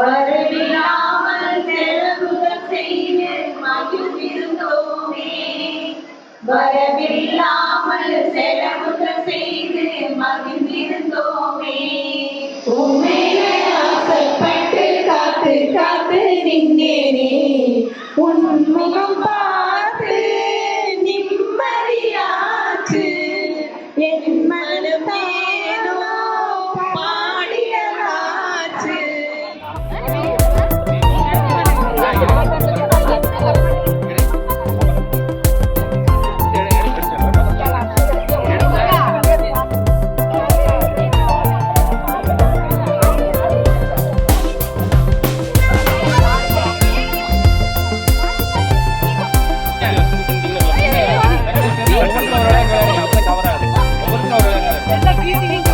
வரவிடாமல் செலவுகள் செய்து மகிழ்ந்திருந்தோமே. வரவில்லாமல் செலவுகள் செய்து மகிழ்ந்திருந்தோமே. உண்மையில ஆசைப்பட்டு காத்து காத்து நின்றேனே. உண்மையும் பார்த்து நிம்மதியாற்று என் You.